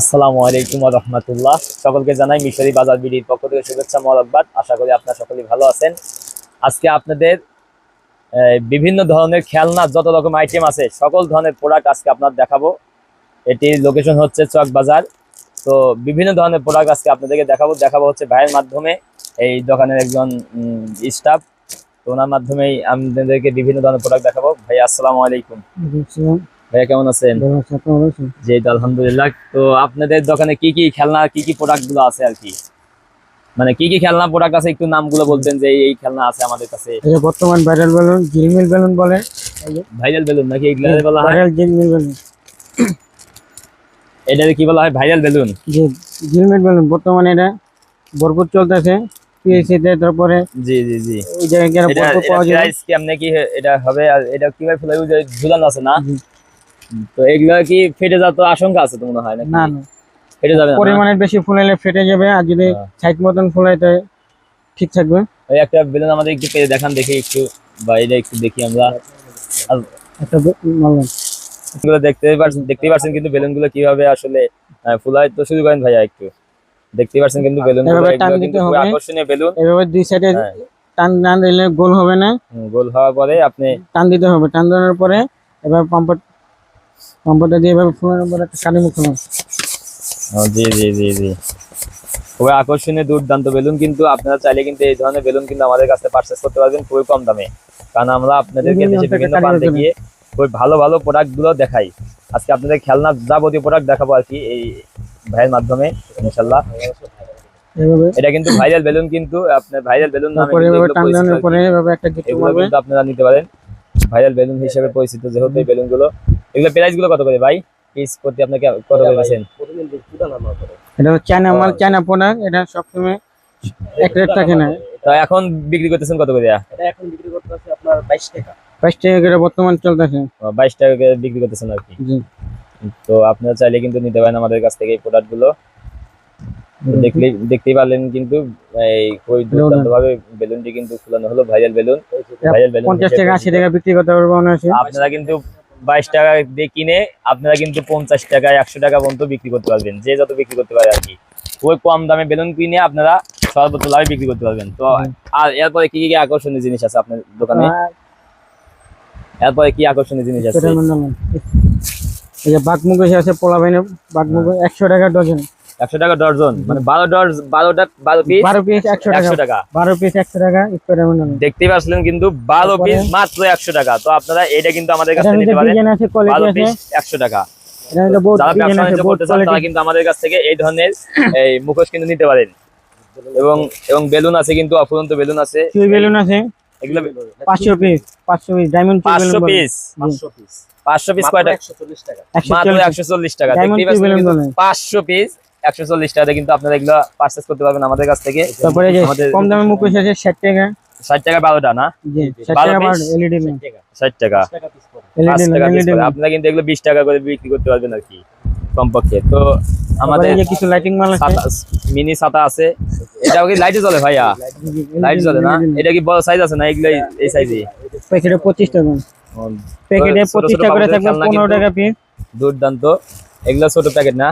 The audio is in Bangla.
আসসালামু আলাইকুম রহমতুল্লাহ। সকলকে জানাই মিশরি বাজার বিডির পক্ষ থেকে শুভেচ্ছা, মোবারকবাদ। আশা করি আপনারা সকলেই ভালো আছেন। আজকে আপনাদের বিভিন্ন ধরনের খেলনা, যত রকম আইটেম আছে, সকল ধরনের প্রোডাক্ট আজকে আপনার দেখাবো। এটি লোকেশন হচ্ছে চক বাজার। তো বিভিন্ন ধরনের প্রোডাক্ট আজকে আপনাদেরকে দেখাবো। দেখাবো হচ্ছে ভাইয়ের মাধ্যমে এই দোকানের একজন স্টাফ তো ওনার মাধ্যমেই আপনাদেরকে বিভিন্ন ধরনের প্রোডাক্ট দেখাবো। ভাই আসসালামু আলাইকুম। ভাইয়া কেমন আছেন? জি আলহামদুলিল্লাহ। তো আপনাদের দোকানে কি কি খেলনা কি কি প্রোডাক্টগুলো আছে আর কি? মানে কি কি খেলনা প্রোডাক্ট আছে একটু নামগুলো বলতেন যে এই- খেলনা আছে আমাদের কাছে। এটা বর্তমান ভাইরাল বেলুন ঝিলমিল বেলুন বলে। ভাইরাল বেলুন নাকি এগুলো বলা হয়? ভাইরাল ঝিলমিল বেলুন এটাকে কি বলা হয়? ভাইরাল বেলুন জি ঝিলমিল বেলুন বর্তমানে এটা ভরপুর চলতেছে। তারপরে জি জি জি। ওই জায়গায় এটা ভরপুর পাওয়া যায় প্রাইস কেমনে কি এটা হবে আর এটা কীভাবে ঝুলানো আছে না। তো এগুলো কি ফেটে যাওয়ার তো আশঙ্কা আছে তো মনে হয় না না। ফেটে যাবে না পরিমাণে বেশি ফুলাইলে ফেটে যাবে আর যদি হ্যাঁ। সাইড মতন ফুলাইতে ঠিক থাকবে। ওই একটা বেলুন আমাদের একটু পেয়ে দেখান দেখি একটু বা এটা একটু দেখি আমরা। একটা মারলাম। দেখতে পারছেন দেখতেই পারছেন কিন্তু বেলুনগুলো কীভাবে আসলে ফুলায় তো শুরু করেন ভাইয়া একটু। দেখতেই পারছেন কিন্তু বেলুন এভাবে টান দিতে হবে। আকর্ষণীয় বেলুন। এভাবে দুই সাইডে হ্যাঁ। টান টান দিলে গোল হবে না। গোল হওয়ার পরে আপনি টান দিতে হবে। টান দেওয়ার পরে এবার পাম্পার পাম্পারটা দিয়ে এভাবে ফুলানোর পরে একটা কালি মুখ জি জি জি জি। খুবই আকর্ষণীয় দুর্দান্ত বেলুন কিন্তু আপনারা চাইলে কিন্তু এই ধরনের বেলুন কিন্তু আমাদের কাছে পারচেস করতে পারবেন খুবই কম দামে। কারণ আমরা আপনাদেরকে দেশে বিভিন্ন প্রান্তে গিয়ে খুবই ভালো ভালো প্রোডাক্টগুলো দেখাই। আজকে আপনাদের খেলনা যাবতীয় প্রোডাক্ট দেখাবো আর কি এই ভাইয়ের মাধ্যমে ইনশাল্লাহ এটা কিন্তু ভাইরাল বেলুন কিন্তু আপনার ভাইরাল বেলুন নামে কিন্তু আপনারা নিতে পারেন। ভাইরাল বেলুন হিসেবে পরিচিত যেহেতু এই বেলুনগুলো এগুলো প্রাইসগুলো কত করে ভাই? পিস প্রতি আপনাকে কত করে বেছেন এটা হচ্ছে চায়না মাল চায়না প্রোডাক্ট এটা সবসময় এক রেট থাকে না। তো এখন বিক্রি করতেছেন কত করে? পাঁচ টাকা। করে বর্তমান চলতেছে। বাইশ টাকা করে বিক্রি করতেছেন আর কি। তো আপনারা চাইলে কিন্তু নিতে পারেন আমাদের কাছ থেকে এই প্রোডাক্টগুলো। তো দেখলেই দেখতেই পারলেন কিন্তু এই খুবই দুর্দান্ত ভাবে বেলুনটি কিন্তু ফুলানো হলো ভাইরাল বেলুন। ভাইরাল বেলুন পঞ্চাশ টাকা আশি টাকা বিক্রি করতে পারব মনে আপনারা কিন্তু বাইশ টাকা দিয়ে কিনে আপনারা কিন্তু পঞ্চাশ টাকা একশো টাকা পর্যন্ত বিক্রি করতে পারবেন। যে যত বিক্রি করতে পারে আর কি। ওই কম দামে বেলুন কিনে আপনারা সর্বোচ্চ লাভে বিক্রি করতে পারবেন। তো আর এরপরে কি কি আকর্ষণীয় জিনিস আছে আপনার দোকানে? এরপরে কি আকর্ষণীয় জিনিস আছে? হয়। বাঘ মুখ আছে পোলা বাইনে বাঘ মুখ একশো টাকা ডজন। একশো টাকা ডর্জন মানে বারো ডর বারোটা বারো পিস বারো পিস একশো টাকা। একশো টাকা। বারো পিস একশো টাকা দেখতেই পাচ্ছিলেন কিন্তু বারো পিস মাত্র একশো টাকা। তো আপনারা এটা কিন্তু আমাদের কাছ নিতে পারেন। বারো পিস একশো টাকা। যারা ব্যবসা বাণিজ্য করতে চান তারা কিন্তু আমাদের কাছ থেকে এই ধরনের এই মুখোশ কিন্তু নিতে পারেন। এবং এবং বেলুন আছে কিন্তু অফুরন্ত বেলুন আছে। বেলুন আছে। এগুলো পাঁচশো পিস ডায়মন্ড কয়টা? একশো মাত্র চল্লিশ। একশো চল্লিশ টাকা। Diamond দেখতেই tube পাচ্ছেন balloon কিন্তু বলে। পাঁচশো পিস একশো চল্লিশ টাকা কিন্তু আপনারা এগুলো পার্চেস করতে পারবেন আমাদের কাছ থেকে। তারপরে যে কম দামে মুখোশ আছে ষাট টাকা। ষাট টাকা বারোটা না? ষাট টাকা টাকা। piece করে। আপনারা কিন্তু এগুলো বিশ টাকা করে বিক্রি করতে পারবেন আর কি কমপক্ষে। তো আমাদের কিছু লাইটিং মাল আছে। মিনি ছাতা আছে। এটা কি লাইটে চলে ভাইয়া? লাইট জ্বলে না? এটা কি বড় সাইজ আছে না এগুলো এই সাইজে প্যাকেটে পঁচিশ টাকা। প্যাকেটে পঁচিশ টাকা করে থাকবে পনেরো টাকা পিস দুর্দান্ত। এগুলো ছোট প্যাকেট না?